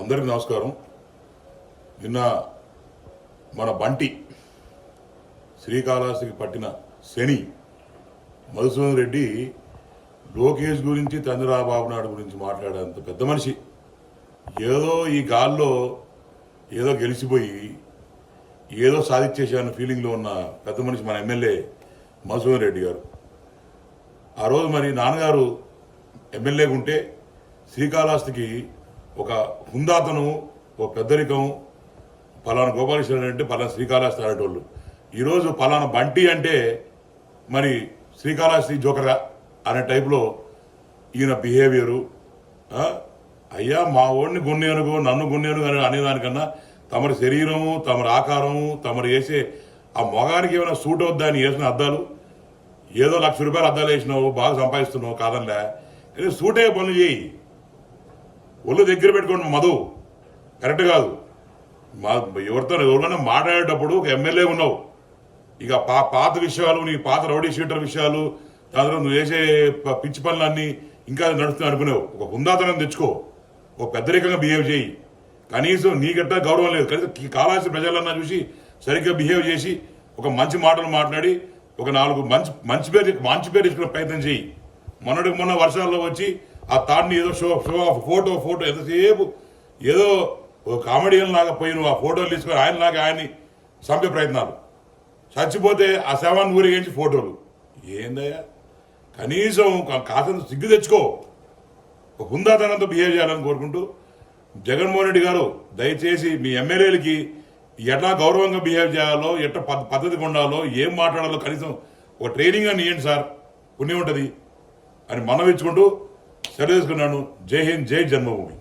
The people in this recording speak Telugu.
అందరికీ నమస్కారం. నిన్న మన బంటి శ్రీకాళహస్తికి పట్టిన శని మధుసూదన్ రెడ్డి లోకేష్ గురించి చంద్రబాబు నాయుడు గురించి మాట్లాడేంత పెద్ద మనిషి. ఏదో ఈ గాల్లో ఏదో గెలిచిపోయి ఏదో సాధించేసాను ఫీలింగ్లో ఉన్న పెద్ద మనిషి మన ఎమ్మెల్యే మధుసూదన్ రెడ్డి గారు. ఆ రోజు మరి నాన్నగారు ఎమ్మెల్యేగా ఉంటే శ్రీకాళహస్తికి ఒక హుందాతను ఒక పెద్దరికం పలానా గోపాలకృష్ణ అంటే పలానా శ్రీకాళహస్తి ఆడేటోళ్ళు ఈరోజు పలానా బంటి అంటే మరి శ్రీకాళహస్తి జోకరా అనే టైప్లో ఈయన బిహేవియరు. అయ్యా మా ఓడిని గున్నేనుగు నన్ను గున్నేనుగు అని అనేదానికన్నా తమరి శరీరము తమరి ఆకారము తమరు వేసే ఆ మొగానికి ఏమైనా సూట్ అవుద్దా అని వేసిన అద్దాలు? ఏదో లక్ష రూపాయలు అద్దాలు వేసినావు బాగా సంపాదిస్తున్నావు కాదనిలే. కానీ సూట్ అయ్యే పనులు చేయి. ఒళ్ళు దగ్గర పెట్టుకోండి మధు. కరెక్ట్ కాదు. మా ఎవరితో ఎవరైనా మాట్లాడేటప్పుడు ఒక ఎమ్మెల్యే ఉన్నావు. ఇక పా పాత విషయాలు నీ పాత రౌడీ షీటర్ విషయాలు దాంట్లో నువ్వు చేసే ప- పిచ్చి పనులన్నీ ఇంకా నడుస్తుంది అనుకునేవు. ఒక హుందాతనం తెచ్చుకో. ఒక పెద్దరికంగా బిహేవ్ చేయి. కనీసం నీకంటే గౌరవం లేదు. కనీసం కాలాల్సిన ప్రజలన్నా చూసి సరిగ్గా బిహేవ్ చేసి ఒక మంచి మాటలు మాట్లాడి ఒక నాలుగు మంచి మంచి పేరు మంచి పేరు ఇచ్చుకునే ప్రయత్నం చేయి. మొన్నటికి మొన్న వర్షాల్లో వచ్చి ఆ తాడిని ఏదో show show off photo photo ఎంతసేపు ఏదో ఒక కామెడియన్ లాగా పోయి నువ్వు ఆ ఫోటోలు తీసుకొని ఆయన లాగా ఆయన్ని చంపే ప్రయత్నాలు. చచ్చిపోతే ఆ శవాన్ని ఊరేగించి ఫోటోలు. ఏందయ్యా? కనీసం కాసంత కాస్తంత సిగ్గు తెచ్చుకో. ఒక హుందాతనంతో బిహేవ్ చేయాలని కోరుకుంటూ జగన్మోహన్ రెడ్డి గారు దయచేసి మీ ఎమ్మెల్యేలకి ఎట్లా గౌరవంగా బిహేవ్ చేయాలో ఎట్లా పద్ధతి ఉండాలో ఏం మాట్లాడాలో కనీసం ఒక ట్రైనింగ్ అని ఇవ్వండి సార్. పుణ్యం ఉంటుంది అని మనవిచ్చుకుంటూ సెలవు తీసుకున్నాను జై హింద్ జై జన్మభూమి.